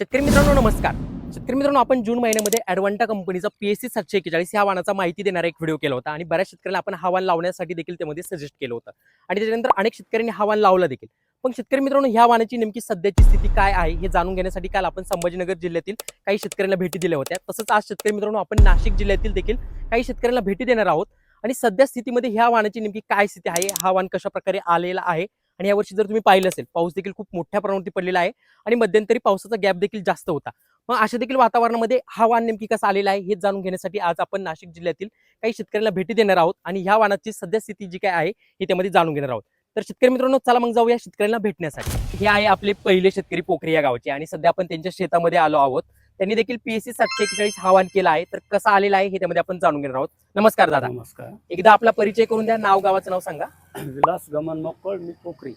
शेतकरी मित्रांनो नमस्कार. शेतकरी मित्रांनो आपण जून महिन्यामध्ये ॲडवांटा कंपनीचा पी एस सी सातशे एक्केचाळीस ह्या वाहनाचा माहिती देणारा एक व्हिडिओ केला होता आणि बऱ्याच शेतकऱ्यांना आपण हा लावण्यासाठी देखील त्यामध्ये सजेस्ट केलं होतं. आणि त्याच्यानंतर अनेक शेतकऱ्यांनी हा वाहन लावला देखील. पण शेतकरी मित्रांनो ह्या वाहनाची नेमकी सध्याची स्थिती काय आहे हे जाणून घेण्यासाठी काल आपण संभाजीनगर जिल्ह्यातील काही शेतकऱ्यांना भेटी दिल्या होत्या. तसंच आज शेतकरी मित्रांनो आपण नाशिक जिल्ह्यातील देखील काही शेतकऱ्यांना भेटी देणार आहोत. आणि सध्या स्थितीमध्ये ह्या वाहनाची नेमकी काय स्थिती आहे हा वाहन कशा प्रकारे आलेला आहे आणि यावर्षी जर तुम्ही पाहिलं असेल पाऊस देखील खूप मोठ्या प्रमाणावरती पडलेला आहे आणि मध्यंतरी पावसाचा गॅप देखील जास्त होता. मग अशा देखील वातावरणामध्ये हा वाण नेमकी कसा आलेला आहे हे जाणून घेण्यासाठी आज आपण नाशिक जिल्ह्यातील काही शेतकऱ्यांना भेटी देणार आहोत आणि ह्या वाणाची सध्या स्थिती जी काय आहे हे त्यामध्ये जाणून घेणार आहोत. तर शेतकरी मित्रांनो चला मग जाऊया शेतकऱ्यांना भेटण्यासाठी. हे आहे आपले पहिले शेतकरी पोखरी या गावचे आणि सध्या आपण त्यांच्या शेतामध्ये आलो आहोत. त्यांनी देखील पीएससी सातशे एक्केचाळीस हा वाहन केला आहे. तर कसा आलेला आहे हे त्यामध्ये आपण जाणून घेणार आहोत. नमस्कार दादा. नमस्कार. एकदा आपला परिचय करून द्या नाव गावाचं नाव सांगा. विलास गमन मोकळ मी पोखरी.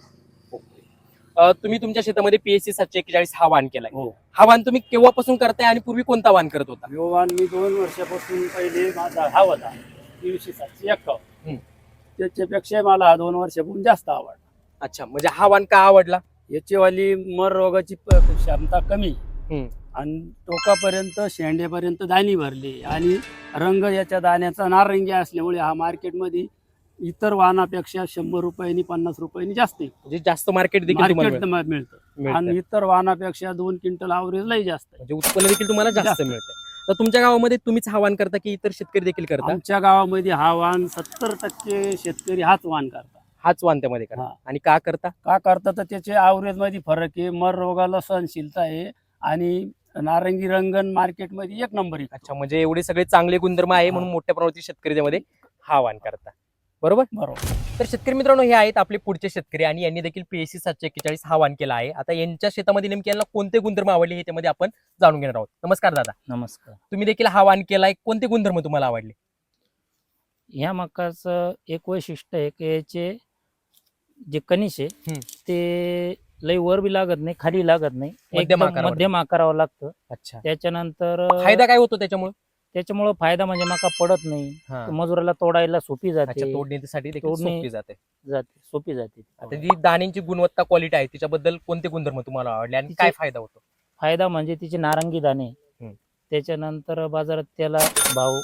अं, तुम्ही तुमच्या शेतामध्ये पीएससी सातशे एक्केचाळीस हा वाहन केलाय. हो. हा वाहन तुम्ही केव्हापासून करताय आणि पूर्वी कोणता वाहन करत होता? योगान मी दोन वर्षापासून पहिले माझा हा होता तीनशे सातशे हम्म. एक्कावन्न त्याच्यापेक्षा मला हा दोन वर्षापासून जास्त आवडला. अच्छा म्हणजे हा वाहन का आवडला? याचीवाली मर रोगाची प- क्षमता कमी. हम्म. आणि टोकापर्यंत शेंड्यापर्यंत दाणी भरली. आणि रंग याच्या दाण्याचा नारंगी असल्यामुळे हा मार्केटमध्ये इतर वाहनापेक्षा शंभर रुपयांनी पन्नास रुपयांनी जास्त आहे. म्हणजे जास्त मार्केट देखील तुम्हाला मार्केट मिळतं. आणि इतर वाहनापेक्षा दोन क्विंटल आवरेजलाही जास्त आहे. म्हणजे उत्पन्न देखील तुम्हाला जास्त जास्त. मिळतं तर तुमच्या गावामध्ये तुम्हीच हा वाहन करता की इतर शेतकरी देखील करता? आमच्या गावामध्ये हा वाहन सत्तर टक्के शेतकरी हाच वाहन करतात. हाच वाहन त्यामध्ये करता. हा. आणि का करता? का करतात तर त्याचे आवरेजमध्ये फरक आहे. मर रोगाला सहनशीलता आहे. आणि नारंगी रंगन मार्केटमध्ये एक नंबर आहे अच्छा म्हणजे एवढे सगळे चांगले गुणधर्म आहे. म्हणून मोठ्या प्रमाणात शेतकरी त्यामध्ये हा वाहन करता. बरोबर? बरोबर. तर शेतकरी मित्रांनो हे आहेत आपले पुढचे शेतकरी आणि यांनी देखील पीएससी सातशे एक्केचाळीस हा वाहन केला आहे. आता यांच्या शेतामध्ये नेमके यांना कोणते गुणधर्म आवडले हे त्यामध्ये आपण जाणून घेणार आहोत. नमस्कार दादा. नमस्कार. तुम्ही देखील हा वाहन केलाय कोणते गुणधर्म तुम्हाला आवडले? ह्या मकाचं एक वैशिष्ट्य आहे की याचे जे कनिश आहे हम्म. ते लई वर बी लागत नाही खाली लागत नाही. मध्यम एकदम आकारावर. मध्यम आकारावं लागतं. अच्छा. त्याच्यानंतर फायदा काय होतो त्याच्यामुळे? त्याच्यामुळे फायदा म्हणजे मका पडत नाही. मजुराला तोडायला सोपी अच्छा जाते तोडणीसाठी देखील तोडणी- सोपी जाते. जाते सोपी जाते. आता जी दाण्यांची गुणवत्ता क्वालिटी आहे तिच्याबद्दल कोणते गुणधर्म तुम्हाला आवडले आणि तिचे- काय फायदा होतो? फायदा म्हणजे तिचे नारंगी दाणे. हम्म. त्याच्यानंतर बाजारात त्याला भाव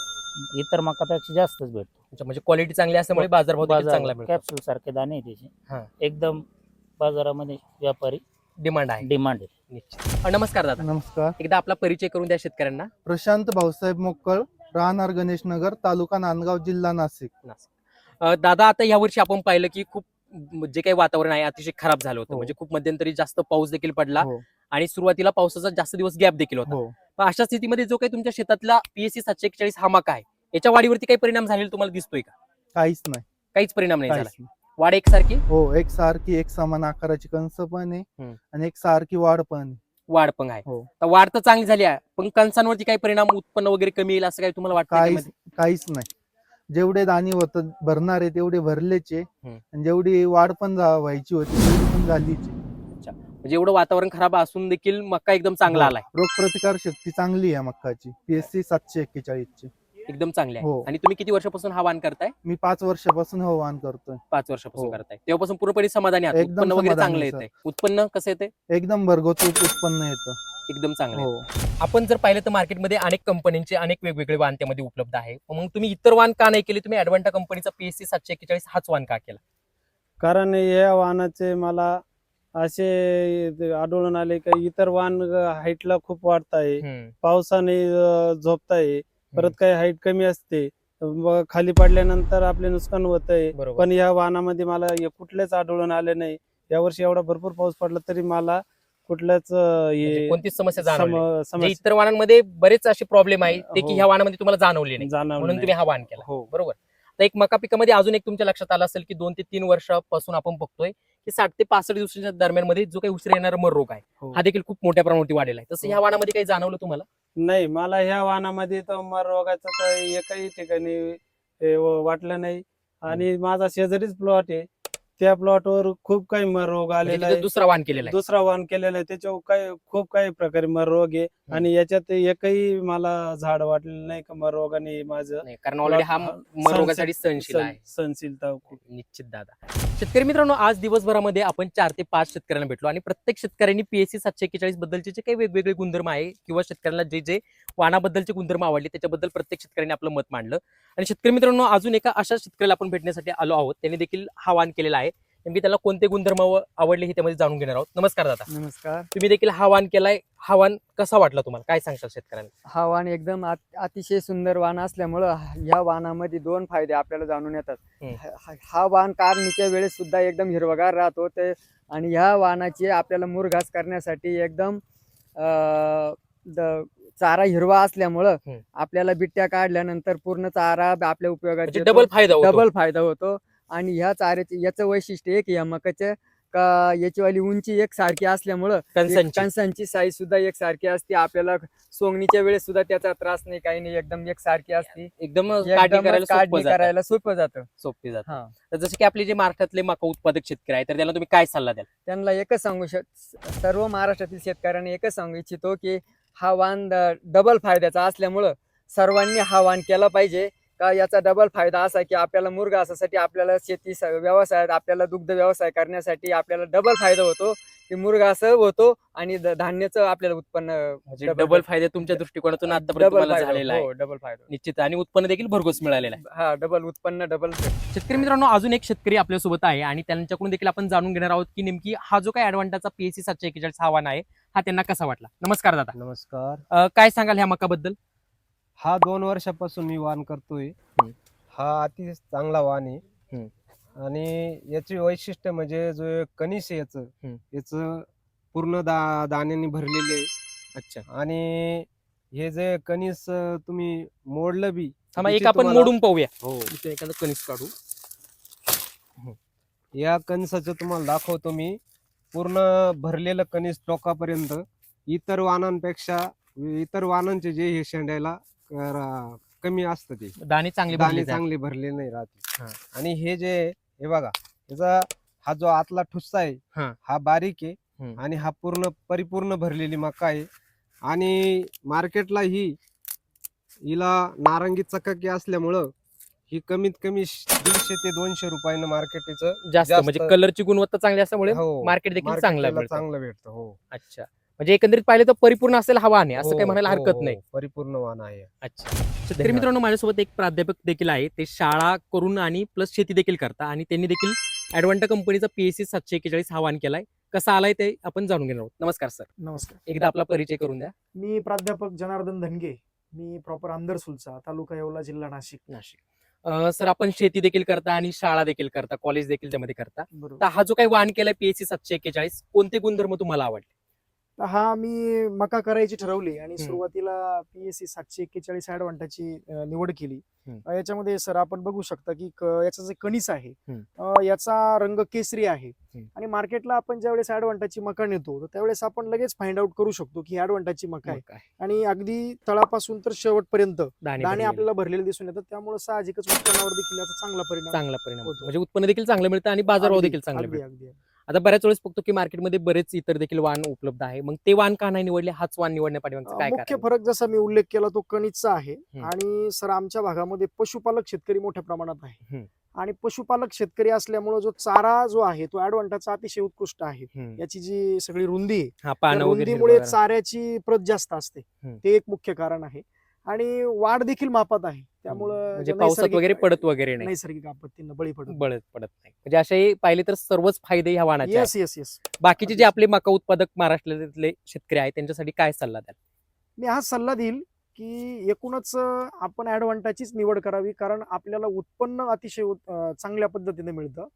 इतर मकापेक्षा जास्तच भेटतो. अच्छा, म्हणजे क्वालिटी चांगली असल्यामुळे बाजारभाव देखील चांगला मिळतो. कॅप्सूल सारखे दाणे आहे हा. त्याचे एकदम बाजारामध्ये व्यापारी डिमांड आहे. डिमांड आहे. निश्चित. अ, नमस्कार दादा. नमस्कार. एकदा आपला परिचय करून द्या शेतकऱ्यांना. प्रशांत भाऊसाहेब मोक्कळ राहणार गणेश नगर तालुका नांदगाव जिल्हा नाशिक. अ, दादा आता या वर्षी आपण पाहिलं की खूप म, जे काही वातावरण आहे अतिशय खराब झालं होतं. हो. म्हणजे खूप मध्यंतरी जास्त पाऊस देखील पडला हो. आणि सुरुवातीला पावसाचा जास्त दिवस गॅप देखील होता. हो. पण अशा स्थितीमध्ये जो काही तुमच्या शेतातला पीएससी सातशे एक्केचाळीस हा मका आहे याच्या वाढीवरती काही परिणाम झालेला तुम्हाला दिसतोय का? काहीच नाही. काहीच परिणाम नाही झाला. काहीच नाही. वाढ एकसारखी हो एक सारखी एक समान आकाराची कंस पण आहे हम्म. आणि एक सारखी वाढ पण आहे. वाढ पण आहे हो तर वाढ तर चांगली झाली आहे पण कणसांवरती काही परिणाम उत्पन्न वगैरे कमी येईल असं काही तुम्हाला वाटतं काहीच? काहीच नाही जेवढे दाणी होत भरणार आहे तेवढे भरलेच. आणि जेवढी वाढ पण झा- व्हायची होती तेवढी पण झालीच आहे. म्हणजे एवढं वातावरण खराब असून देखील मका एकदम चांगला हो. आलाय रोगप्रतिकार शक्ती चांगली आहे मक्काची पीएससी सातशे एक्केचाळीस ची एकदम चांगली आहे. हो. आणि तुम्ही किती वर्षापासून हा वाण करताय? मी पाच वर्षापासून हो वाहन करतोय. पाच वर्षापासून हो. करताय. तेव्हापासून पूर्णपणे समाधानी आहात. एकदम उत्पन्न वगैरे समाधानी, चांगलं सर. येतंय. उत्पन्न कसं येते एकदम भरगोत उत्पन्न येतं. एकदम चांगलं आहे. हो आपण जर पाहिलं तर मार्केटमध्ये अनेक कंपन्यांचे अनेक वेगवेगळे वाहन त्यामध्ये उपलब्ध आहे. मग तुम्ही इतर वाहन का नाही केले? तुम्ही ऍडव्हान्टा कंपनीचा पीएससी सातशे एक्केचाळीस हाच वाहन का केला? कारण या वाहनाचे मला असे आढळून आले की इतर वाहन हाईटला खूप वाढत आहे. पावसाने अ, झोपत आहे. परत काही हाईट कमी असते. खाली पडल्यानंतर आपले नुकसान होत आहे पण या वाहनामध्ये मला कुठलेच आढळून आले नाही. यावर्षी एवढा भरपूर पाऊस पडला तरी मला कुठल्याच म्हणजे कोणतीच समस्या जाणवली म्हणजे इतर वाहनांमध्ये बरेच असे प्रॉब्लेम आहे ते की हो. ह्या वाहनामध्ये तुम्हाला जाणवले नाही. म्हणून. तुम्ही हा वाहन केला. हो. बरोबर. तर एक मका पिकामध्ये अजून एक तुमच्या लक्षात आलं असेल की दोन ते तीन वर्षापासून आपण बघतोय की साठ ते पासष्ट दिवसाच्या दरम्यानमध्ये जो काही उशिरा येणारा मर रोग आहे हो. हा देखील खूप मोठ्या प्रमाणावरती वाढलेला आहे. तसं हो. ह्या वाहनामध्ये काही जाणवलं तुम्हाला? नाही मला ह्या वाहनामध्ये तर मर रोगाचं तर एकही ठिकाणी हे व- वाटलं नाही. आणि माझा शेजारीच प्लॉट आहे. त्या प्लॉटवर खूप काही मर रोग म्हणजे आलेला तिथं आहे. दुसरा वाहन केलेला आहे. दुसरा वाहन केलेला आहे. त्याच्यावर काही खूप काही प्रकारे मर रोग आहे. आणि याच्यात एकही मला झाड वाटलेलं नाही का मर रोगाने माझं. नाही, कारण ऑलरेडी हा हा, मर रोगासाठी सहनशील आहे. सहनशीलता खूप. निश्चित दादा. शेतकरी मित्रांनो आज दिवसभरामध्ये आपण चार ते पाच शेतकऱ्यांना भेटलो आणि प्रत्येक शेतकऱ्यांनी पीएससी सातशे एक्केचाळीस बद्दलचे जे काही वेगवेगळे गुणधर्म आहे किंवा शेतकऱ्यांना जे जे वाणाबद्दलचे गुणधर्म आवडले त्याच्याबद्दल प्रत्येक शेतकऱ्यांनी आपलं मत मांडलं. आणि शेतकरी मित्रांनो अजून एका अशा शेतकऱ्याला आपण भेटण्यासाठी आलो आहोत. त्यांनी देखील हा वाण केलेला आहे. नेमकी त्याला कोणते गुणधर्म आव- आवडले हे त्यामध्ये जाणून घेणार आहोत. नमस्कार दादा. नमस्कार. तुम्ही देखील हा वाण केलाय. हा वाण कसा वाटला तुम्हाला? काय सांगशाल शेतकऱ्यांना? हा वाण एकदम अत- अतिशय सुंदर वाण असल्यामुळं ह्या वाणामध्ये दोन फायदे आपल्याला जाणून येतात. हम्म. हा- हा- हा वाण काढणीच्या वेळेस सुद्धा एकदम हिरवगार राहतो ते आणि ह्या वाणाची आपल्याला मुरघास करण्यासाठी एकदम अं, द- चारा हिरवा असल्यामुळं हम्म. आपल्याला बिट्ट्या काढल्यानंतर पूर्ण चारा आपल्या म्हणजे येतो. डबल फायदा होतो. डबल फायदा होतो. आणि ह्या चाऱ्याचे याचं वैशिष्ट्य एक या मकाचं का याची वाली उंची एक सारखी असल्यामुळं कणसांची. कणसांची साईज सुद्धा एक सारखी असते. आपल्याला सोंगणीच्या वेळेस सुद्धा त्याचा त्रास नाही काही नाही एकदम एक सारखी असते. एकदम काढणी करायला सोपं जातं. सोपं जातं. हा. तर जसे की आपले जे महाराष्ट्रातले मका उत्पादक शेतकरी आहेत तर त्याला तुम्ही काय सल्ला द्याल? त्यांना एकच सांगू शक सर्व महाराष्ट्रातील शेतकऱ्यांना एकच सांगू इच्छितो की हा वाण डबल फायद्याचा असल्यामुळं सर्वांनी हा वाण केला पाहिजे. का याचा डबल फायदा असा की आपल्याला मुर्गा असासाठी आपल्याला शेती स- व्यवसायात आपल्याला दुग्ध व्यवसाय करण्यासाठी आपल्याला डबल फायदा होतो. की मुर्गा असं होतो आणि धान्याचं आपल्याला उत्पन्न म्हणजे डबल फायदे. तुमच्या दृष्टिकोनातून आतापर्यंत डबल तुम्हाला झालेला आहे. डबल फायदा. निश्चित आणि उत्पन्न देखील भरघोस मिळालेलं आहे. हा डबल उत्पन्न डबल शेतकरी मित्रांनो अजून एक शेतकरी आपल्यासोबत आहे आणि त्यांच्याकडून देखील आपण जाणून घेणार आहोत की नेमकी हा जो काही ऍडव्हान्टाचा पीएससी सातशे एक्केचाळीस हा वाण आहे हा त्यांना कसा वाटला? नमस्कार दादा. नमस्कार. काय सांगाल ह्या मकाबद्दल? हा दोन वर्षापासून मी वाण करतोय. हम्म. हा अति चांगला वाण आहे. हम्म. आणि याचे वैशिष्ट्य म्हणजे जो कणीस आहे याचं हम्म. याचं पूर्ण दा दाण्याने भरलेले आहे. अच्छा. आणि हे जे कणीस अं, तुम्ही मोडलं बी थांबा त्याची एक आपण तुम्हाला- मोडून पाहूया. हो. इथे एखादं कणिस काढू. या कणसाचं तुम्हाला दाखवतो मी. पूर्ण भरलेलं कणीस टोकापर्यंत इतर वाणांपेक्षा इतर वाणांचे जे हे शेंड्याला कमी असतं ते दाणे चांगले दाणे. चांगले भरले नाही हा. राहते आणि हे जे हे बघा याचा हा जो आतला ठुस्सा. आहे हा बारीक आहे हम्म. आणि हा पूर्ण परिपूर्ण भरलेली मका आहे आणि मार्केटला ही हिला नारंगी चकाकी असल्यामुळं ही कमीत कमी श- दीडशे ते दोनशे रुपयानं मार्केटचं जास्त जास्त- म्हणजे कलरची गुणवत्ता चांगली असल्यामुळे हो, मार्केट देखील चांगलं मिळतं. चांगलं भेटतं हो अच्छा म्हणजे एकंदरीत पाहिलं तर परिपूर्ण असेल हा वाण आहे असं हो, काही म्हणायला हो, हरकत हो, नाही. परिपूर्ण वाण आहे. अच्छा. शेतकरी धन्यवाद. मित्रांनो माझ्यासोबत एक प्राध्यापक देखील आहे ते शाळा करून आणि प्लस शेती देखील करता आणि त्यांनी देखील ऍडव्हान्टा कंपनीचा पीएससी सातशे एक्केचाळीस हा वाण केलाय. कसा आलाय ते आपण जाणून घेणार आहोत. नमस्कार सर नमस्कार. एकदा आपला परिचय करून द्या. मी प्राध्यापक जनार्दन धनगे. मी प्रॉपर आंदरसुलचा तालुका येवला जिल्हा नाशिक. नाशिक. अं, सर आपण शेती देखील करता आणि शाळा देखील करता कॉलेज देखील त्यामध्ये करता. तर बरोबर हा जो काही वाण केलाय पीएससी सातशे एक्केचाळीस कोणते गुणधर्म तुम्हाला आवडले? तर हा मी मका करायची ठरवली आणि. सुरुवातीला पीएससी सातशे एक्केचाळीस ऍडव्हान्टाची निवड केली याच्यामध्ये सर आपण बघू शकता की याचं जे कणीस आहे याचा रंग केसरी आहे. आणि मार्केटला आपण ज्यावेळेस ऍडव्हान्टाची मका नेतो तर त्यावेळेस आपण लगेच फाइंड आउट करू शकतो की ऍडव्हान्टाची मका आहे? आणि अगदी तळापासून तर शेवटपर्यंत दाणे. आपल्याला भरलेले दिसून येतात त्यामुळे साहजिकच उत्पन्नावर देखील याचा चांगला परिणाम चांगला परिणाम होतो. म्हणजे उत्पन्न देखील चांगलं मिळतं आणि बाजारभाव देखील चांगले अगदी आता बऱ्याच वेळेस बघतो की मार्केटमध्ये बरेच इतर देखील वाण उपलब्ध आहे. मग ते वाण का नाही निवडले? हाच वाण निवडण्या पाठीमागचं काय मुख्य कारण? फरक जसा मी उल्लेख केला तो कणीसचा आहे. आणि सर आमच्या भागामध्ये पशुपालक शेतकरी मोठ्या प्रमाणात आहे. आणि पशुपालक शेतकरी असल्यामुळे जो चारा जो आहे तो ऍडव्हान्टाचा अतिशय उत्कृष्ट आहे. हम्म. याची जी सगळी रुंदी आहे हा त्या पानं वगैरे रुंदीमुळे हिरवं- चाऱ्याची प्रत जास्त असते. हम्म. ते एक मुख्य कारण आहे. आणि वाढ देखील मापात आहे. त्यामुळं म्हणजे पावसात वगैरे पडत वगैरे नाही. नैसर्गिक आपत्तींना बळी पडत. बळत पडत नाही. म्हणजे असे पाहिले तर सर्वच फायदे ह्या वाणाचे आहेत. येस येस येस बाकीचे जे आपले मका उत्पादक महाराष्ट्रातले शेतकरी आहेत त्यांच्यासाठी काय सल्ला द्याल? मी हा सल्ला देईल की एकूणच अं, आपण ऍडव्हान्टाचीच निवड करावी कारण आपल्याला उत्पन्न अतिशय उत- अं, चांगल्या पद्धतीने मिळतं.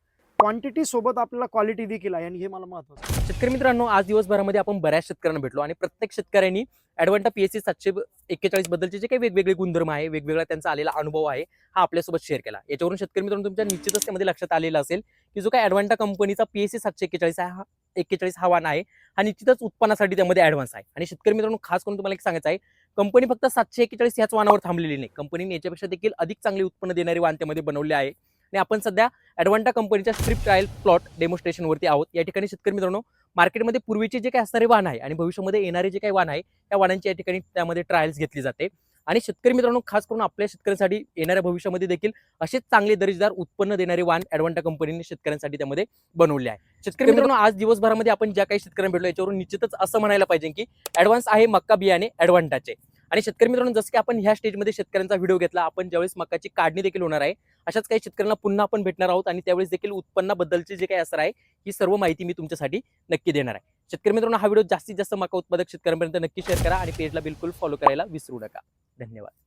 क्वांटिटी सोबत आपल्याला क्वालिटी देखील आहे आणि हे मला महत्वाचं शेतकरी मित्रांनो आज दिवसभरामध्ये आपण बऱ्याच शेतकऱ्यांना भेटलो आणि प्रत्येक शेतकऱ्यांनी ऍडव्हान्टा पीएससी सातशे एक्केचाळीस बद्दलचे जे काही वेगवेगळे गुणधर्म आहे वेगवेगळा त्यांचा आलेला अनुभव आहे हा आपल्यासोबत शेअर केला. याच्यावरून शेतकरी मित्रांनो तुमच्या निश्चितच त्यामध्ये लक्षात आलेला असेल की जो काही ऍडव्हान्टा कंपनीचा पीएससी सातशे एक्केचाळीस आहे हा एक्केचाळीस हा वाण आहे हा निश्चितच उत्पन्नासाठी त्यामध्ये ऍडव्हान्स आहे. आणि शेतकरी मित्रांनो खास करून तुम्हाला एक सांगायचं आहे कंपनी फक्त सातशे एक्केचाळीस ह्याच वाणावर थांबलेली नाही. कंपनीने याच्यापेक्षा देखील अधिक चांगले उत्पन्न देणारे वाण त्यामध्ये बनवले आहे. आणि आपण सध्या ऍडव्हान्टा कंपनीच्या स्ट्रिप ट्रायल प्लॉट डेमोस्ट्रेशनवरती आहोत. या ठिकाणी शेतकरी मित्रांनो मार्केटमध्ये पूर्वीचे जे काही असणारे वाहन आहे आणि भविष्यामध्ये येणारे जे काही वाहन आहे त्या वाहनांची या ठिकाणी त्यामध्ये ट्रायल्स घेतली जाते. आणि शेतकरी मित्रांनो खास करून आपल्या शेतकऱ्यांसाठी येणाऱ्या भविष्यामध्ये देखील असेच चांगले दर्जेदार उत्पन्न देणारे वाण ॲडवांटा कंपनीने शेतकऱ्यांसाठी त्यामध्ये बनवले आहे. शेतकरी मित्रांनो आज दिवसभरामध्ये आपण ज्या काही शेतकऱ्यांना भेटलो याच्यावरून निश्चितच असं म्हणायला पाहिजे की ॲडव्हान्स आहे मक्का बियाणे ॲडवांटाचे आणि शेतकरी मित्रांनो जसं की आपण ह्या स्टेजमध्ये शेतकऱ्यांचा व्हिडिओ घेतला आपण ज्यावेळेस मकाची काढणी देखील होणार आहे अशाच काही शेतकऱ्यांना पुन्हा आपण भेटणार आहोत आणि त्यावेळेस देखील उत्पन्नाबद्दलचे जे काही असं आहे ही सर्व माहिती मी तुमच्यासाठी नक्की देणार आहे. शेतकरी मित्रांनो हा व्हिडिओ जास्तीत जास्त मका उत्पादक शेतकऱ्यांपर्यंत नक्की शेअर करा आणि पेजला बिलकुल फॉलो करायला विसरू नका. धन्यवाद.